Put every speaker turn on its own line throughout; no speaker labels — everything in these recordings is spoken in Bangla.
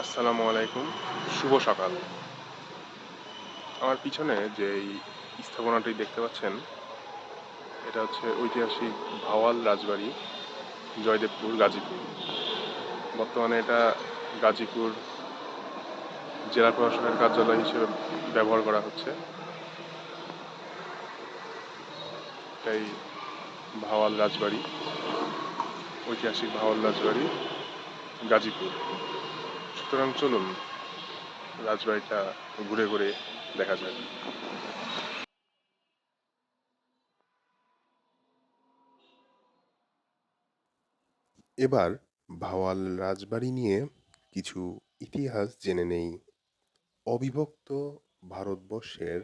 আসসালামু আলাইকুম, শুভ সকাল। আমার পিছনে যে এই স্থাপনাটি দেখতে পাচ্ছেন, এটা হচ্ছে ঐতিহাসিক ভাওয়াল রাজবাড়ি, জয়দেবপুর, গাজীপুর। বর্তমানে এটা গাজীপুর জেলা প্রশাসনের কার্যালয় হিসেবে ব্যবহার করা হচ্ছে। এটাই ভাওয়াল রাজবাড়ি, ঐতিহাসিক ভাওয়াল রাজবাড়ি, গাজীপুর। সুতরাং চলুন, রাজবাড়িটা ঘুরে ঘুরে দেখা যাক। এবার ভাওয়াল রাজবাড়ি নিয়ে কিছু ইতিহাস জেনে নেই। অবিভক্ত ভারতবর্ষের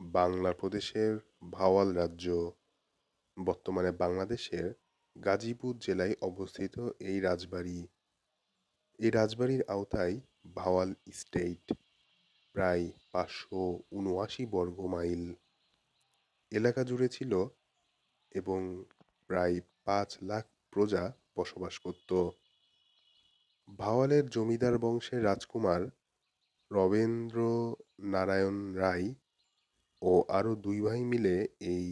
বাংলা প্রদেশের ভাওয়াল রাজ্য, বর্তমানে বাংলাদেশের গাজীপুর জেলায় অবস্থিত এই রাজবাড়ি এই রাজবাড়ির আওতায় ভাওয়াল স্টেট প্রায় পাঁচশো উনআশি বর্গ মাইল এলাকা জুড়ে ছিল এবং প্রায় পাঁচ লাখ প্রজা বসবাস করত। ভাওয়ালের জমিদার বংশের রাজকুমার রবেন্দ্র নারায়ণ রায় ও আরও দুই ভাই মিলে এই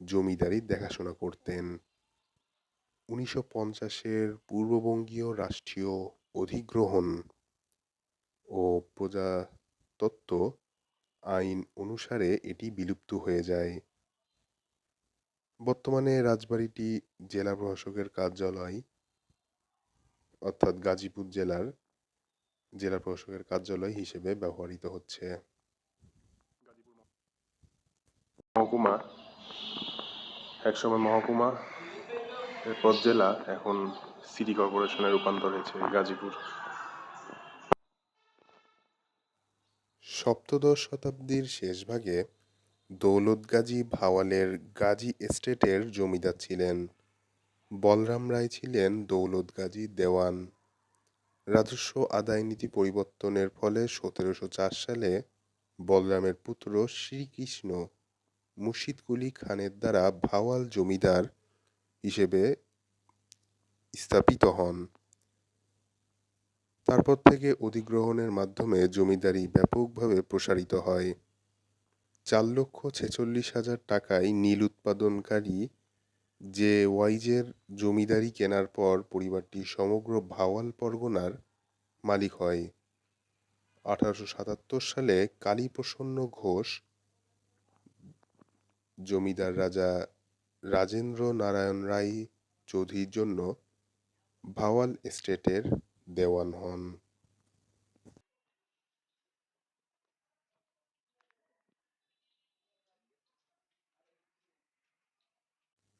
জমিদারির দেখাশোনা করতেন। উনিশশো পঞ্চাশের পূর্ববঙ্গীয় রাষ্ট্রীয় অধিগ্রহণ ও প্রজাতত্ত্ব আইন অনুসারে এটি বিলুপ্ত হয়ে যায়। বর্তমানে রাজবাড়িটি জেলা প্রশাসকের কার্যালয়, অর্থাৎ গাজীপুর জেলার জেলা প্রশাসকের কার্যালয় হিসেবে ব্যবহৃত হচ্ছে। মহকুমা, একসময় মহকুমা এরপর জেলা, এখন সিটি কর্পোরেশনে রূপান্তর হয়েছে গাজীপুর। সপ্তদশ শতাব্দীর শেষভাগে দৌলত গাজী ভাওয়ালের গাজী এস্টেটের জমিদার ছিলেন। বলরাম রায় ছিলেন দৌলত গাজী দেওয়ান। রাজস্ব আদায় নীতি পরিবর্তনের ফলে সতেরোশো চার সালে বলরামের পুত্র শ্রীকৃষ্ণ মুর্শিদকুলি খানের দ্বারা ভাওয়াল জমিদার হিসেবে স্থাপিত হন। তারপর থেকে অধিগ্রহণের মাধ্যমে জমিদারি ব্যাপকভাবে প্রসারিত হয়। চার লক্ষ ছেচল্লিশ হাজার টাকায় নীল উৎপাদনকারী যে ওয়াইজের জমিদারি কেনার পর পরিবারটি সমগ্র ভাওয়াল পরগনার মালিক হয়। আঠারোশো সাতাত্তর সালে কালীপ্রসন্ন ঘোষ, জমিদার রাজা রাজেন্দ্র নারায়ণ রায় চৌধুরীর জন্য ভাওয়াল এস্টেটের দেওয়ান হন।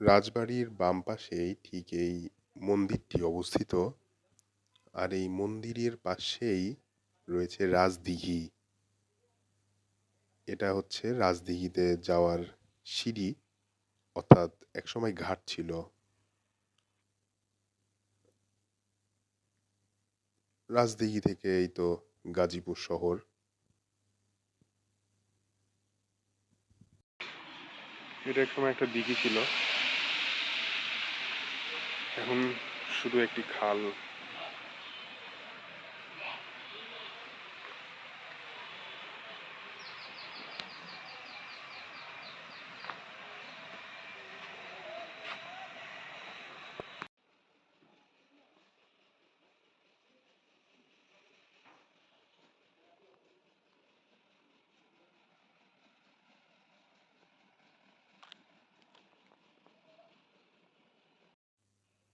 রাজবাড়ির বাম পাশেই ঠিক এই মন্দিরটি অবস্থিত। আর এই মন্দিরের পাশেই রয়েছে রাজদিঘি। এটা হচ্ছে রাজদিঘিতে যাওয়ার সিঁড়ি, অর্থাৎ একসময় ঘাট ছিল। রাজদিঘি থেকে এই তো গাজীপুর শহর। এটা একসময় একটা দিঘি ছিল। এখন শুধু একটি খাল।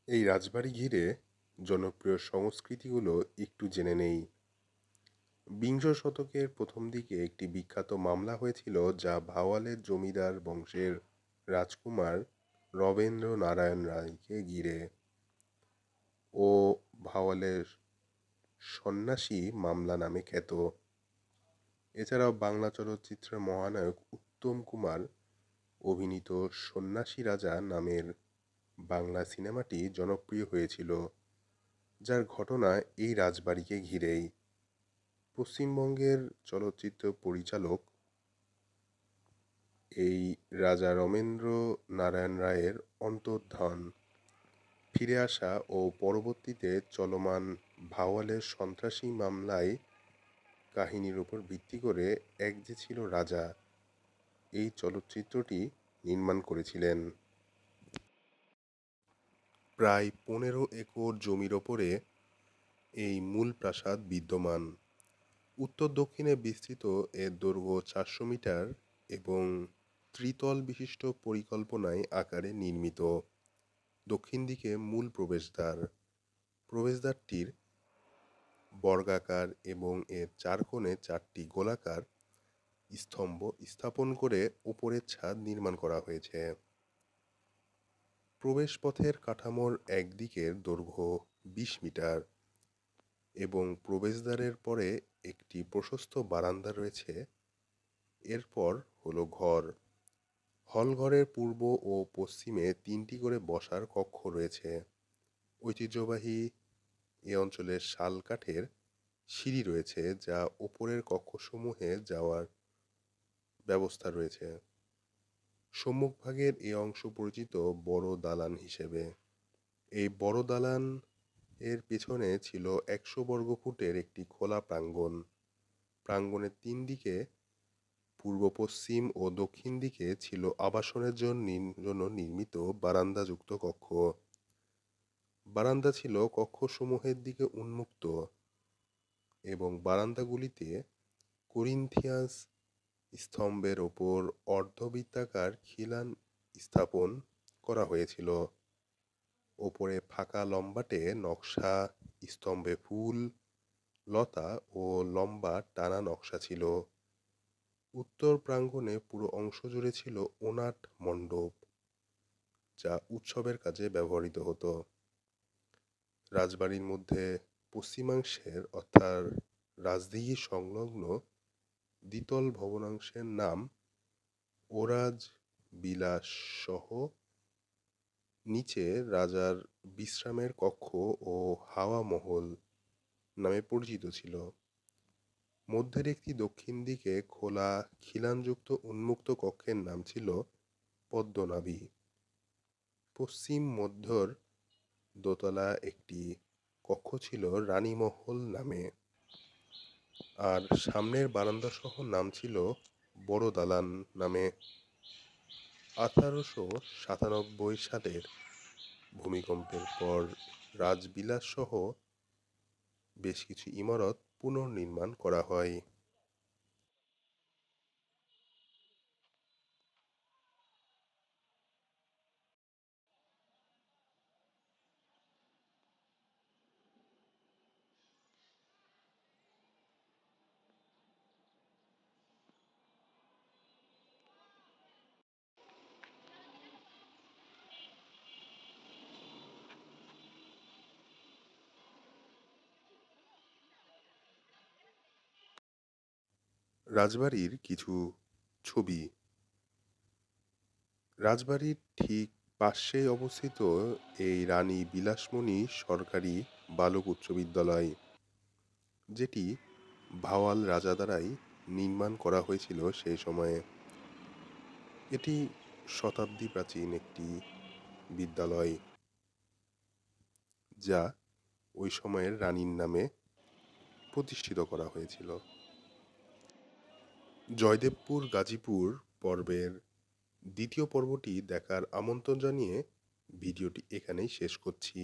এই রাজবাড়ি ঘিরে জনপ্রিয় সংস্কৃতিগুলো একটু জেনে নেই। বিংশ শতকের প্রথম দিকে একটি বিখ্যাত মামলা হয়েছিল যা ভাওয়ালের জমিদার বংশের রাজকুমার রবেন্দ্র নারায়ণ রায়কে ঘিরে। ও ভাওয়ালের সন্ন্যাসী মামলা নামে খ্যাত। এছাড়াও বাংলা চলচ্চিত্রের মহানায়ক উত্তম কুমার অভিনীত সন্ন্যাসী রাজা নামের বাংলা সিনেমাটি জনপ্রিয় হয়েছিল, যার ঘটনা এই রাজবাড়িকে ঘিরেই। পশ্চিমবঙ্গের চলচ্চিত্র পরিচালক এই রাজা রমেন্দ্র নারায়ণ রায়ের অন্তর্ধান। ফিরে আসা ও পরবর্তীতে চলমান ভাওয়ালের সন্ত্রাসী মামলায় কাহিনীর উপর ভিত্তি করে এক যে ছিল রাজা, এই চলচ্চিত্রটি নির্মাণ করেছিলেন। প্রায় পনেরো একর জমির ওপরে এই মূল প্রাসাদ বিদ্যমান। উত্তর দক্ষিণে বিস্তৃত এর দৈর্ঘ্য চারশো মিটার এবং ত্রিতল বিশিষ্ট পরিকল্পনায় আকারে নির্মিত। দক্ষিণ দিকে মূল প্রবেশদ্বার। প্রবেশদ্বারটির বর্গাকার এবং এর চার কোণে চারটি গোলাকার স্তম্ভ স্থাপন করে উপরের ছাদ নির্মাণ করা হয়েছে। প্রবেশপথের কাঠামোর একদিকের দৈর্ঘ্য বিশ মিটার এবং প্রবেশদ্বারের পরে একটি প্রশস্ত বারান্দা রয়েছে। এরপর হলো ঘর। হলঘরের পূর্ব ও পশ্চিমে তিনটি করে বসার কক্ষ রয়েছে। ঐতিহ্যবাহী এ অঞ্চলের শাল কাঠের সিঁড়ি রয়েছে, যা ওপরের কক্ষসমূহে যাওয়ার ব্যবস্থা রয়েছে। সম্মুখভাগের এ অংশ পরিচিত বড় দালান হিসেবে। এই বড় দালান এর পেছনে ছিল একশো বর্গফুটের একটি খোলা প্রাঙ্গণ। প্রাঙ্গণের তিন দিকে পূর্ব, পশ্চিম ও দক্ষিণ দিকে ছিল আবাসনের জন্য নির্মিত বারান্দাযুক্ত কক্ষ। বারান্দা ছিল কক্ষসমূহের দিকে উন্মুক্ত এবং বারান্দাগুলিতে করিন্থিয়াস স্তম্ভের ওপর অর্ধবৃত্তাকার খিলান স্থাপন করা হয়েছিল। ওপরে ফাঁকা লম্বাটে নকশা, স্তম্ভে ফুল, লতা ও লম্বা টানা নকশা ছিল। উত্তর প্রাঙ্গণে পুরো অংশ জুড়ে ছিল ওনাট মণ্ডপ, যা উৎসবের কাজে ব্যবহৃত হতো। রাজবাড়ির মধ্যে পশ্চিমাংশের অর্থাৎ রাজদিঘি সংলগ্ন দ্বিতল ভবনাংশের নাম ওরাজ বিলাস সহ নিচে রাজার বিশ্রামের কক্ষ ও হাওয়া মহল নামে পরিচিত ছিল। মধ্যের একটি দক্ষিণ দিকে খোলা খিলানযুক্ত উন্মুক্ত কক্ষের নাম ছিল পদ্মনাভী। পশ্চিম মধ্যর দোতলা একটি কক্ষ ছিল রানীমহল নামে। আর সামনের বারান্দা সহ নাম ছিল বড় দালান নামে আঠারোশো সাতানব্বই সালের ভূমিকম্পের পর রাজবিলাস সহ বেশ কিছু ইমারত পুনর্নির্মাণ করা হয়। রাজবাড়ির কিছু ছবি। রাজবাড়ির ঠিক পাশেই অবস্থিত এই রানী বিলাসমণি সরকারি বালক উচ্চ বিদ্যালয়, যেটি ভাওয়াল রাজা দ্বারাই নির্মাণ করা হয়েছিল সেই সময়ে। এটি শতাব্দী প্রাচীন একটি বিদ্যালয়, যা ওই সময়ের রানীর নামে প্রতিষ্ঠিত করা হয়েছিল। জয়দেবপুর গাজীপুর পর্বের দ্বিতীয় পর্বটি দেখার আমন্ত্রণ জানিয়ে ভিডিওটি এখানেই শেষ করছি।